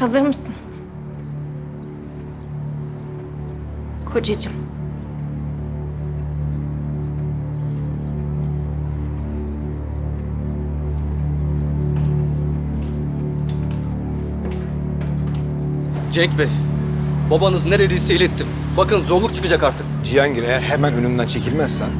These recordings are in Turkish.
Hazır mısın? Kocacığım. Cenk Bey, babanız neredeyse ilettim. Bakın zorluk çıkacak artık. Cihangir eğer hemen önümden çekilmezsen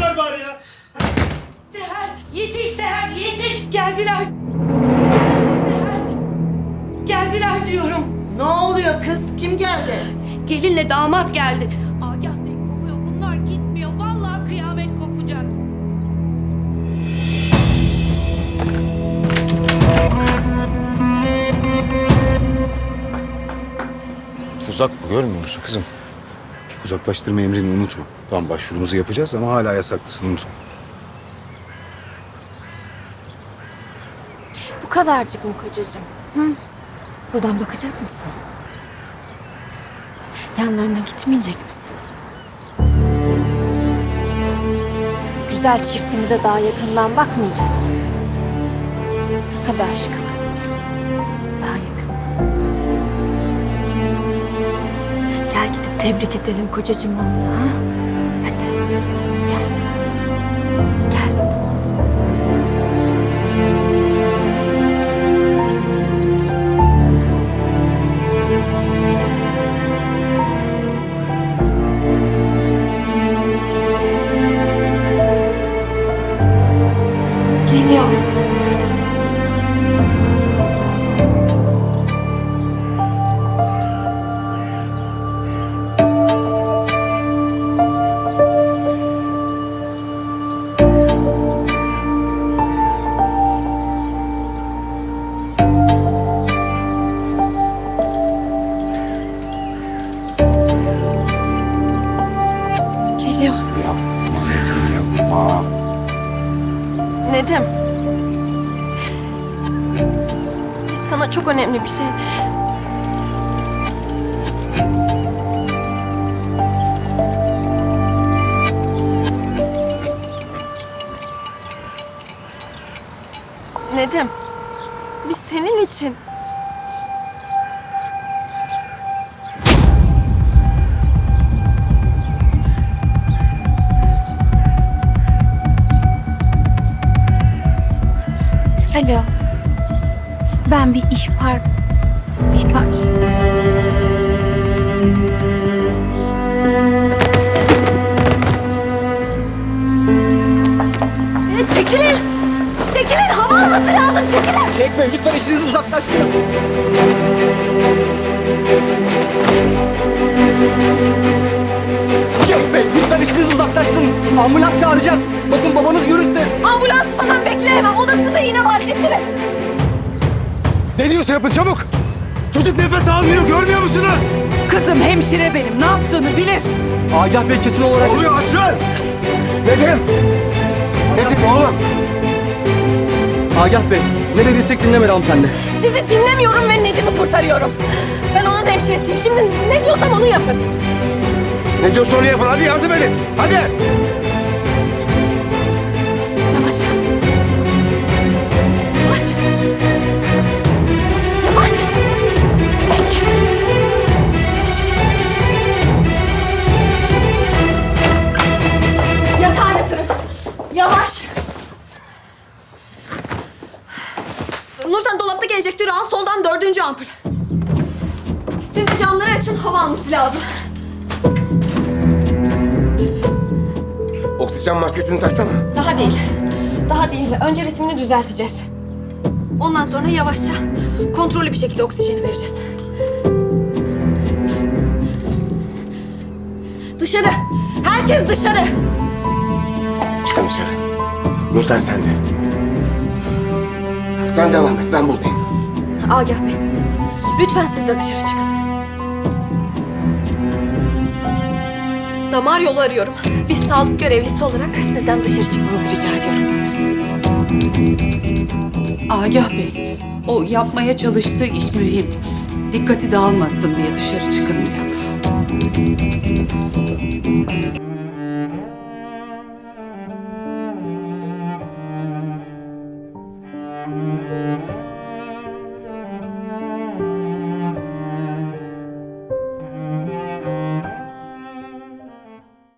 ver bari ya. Seher, yetiş Seher, yetiş! Geldiler! Seher, geldiler diyorum. Ne oluyor kız? Kim geldi? Gelinle damat geldi. Agah Bey kovuyor, bunlar gitmiyor. Vallahi kıyamet kopacak. tuzak bu görmüyor musun kızım? Uzaklaştırma emrini unutma. Tamam başvurumuzu yapacağız ama hala yasaklısın unutma. Bu kadarcık mı kocacığım? Hı? Buradan bakacak mısın? Yanlarına gitmeyecek misin? Güzel çiftimize daha yakından bakmayacak mısın? Hadi aşkım. Daha yakın. Gel gidip tebrik edelim kocacığım onu. Ha? Hadi. Nedim. Biz sana çok önemli bir şey. Nedim. Biz senin için. Alo. Ben bir ihbar... ihbar... E, Çekilin! Çekilin! Hava alması lazım! Çekilin! Bey lütfen işinizi uzaklaştırın. Cenk Bey lütfen işinizi uzaklaştırın. Ambulans çağıracağız. Bakın babanız yürüsün. Ambulans falan bekleyemem. Odasında iğne var. Getirin. Ne diyorsa yapın çabuk. Çocuk nefes almıyor görmüyor musunuz? Kızım hemşire benim. Ne yaptığını bilir. Agah Bey kesin olarak... Oluyor açın. Nedim. Nedim oğlum. Agah Bey, ne dediysek dinlemedi hanımefendi. Sizi dinlemiyorum ve Nedim'i kurtarıyorum. Ben onun hemşiresiyim. Şimdi ne diyorsam onu yapın. Ne diyorsa onu yapın. Hadi yardım edin. Hadi. Yavaş. Yavaş. Yavaş. Çek. Yatağa yatırın. Yavaş. Nurten dolapta gelecek türü al. Soldan dördüncü ampul. Siz de camları açın. Hava alması lazım. Oksijen maskesini taksana. Daha değil. Daha değil. Önce ritmini düzelteceğiz. Ondan sonra yavaşça kontrollü bir şekilde oksijeni vereceğiz. Dışarı. Herkes dışarı. Çıkın dışarı. Nurten sen de. Sen devam et ben buradayım. Agah Bey. Lütfen siz de dışarı çıkın. Damar yolu arıyorum. Bir sağlık görevlisi olarak sizden dışarı çıkmanızı rica ediyorum. Agah Bey, o yapmaya çalıştığı iş mühim. Dikkati dağılmasın diye dışarı çıkın diyor.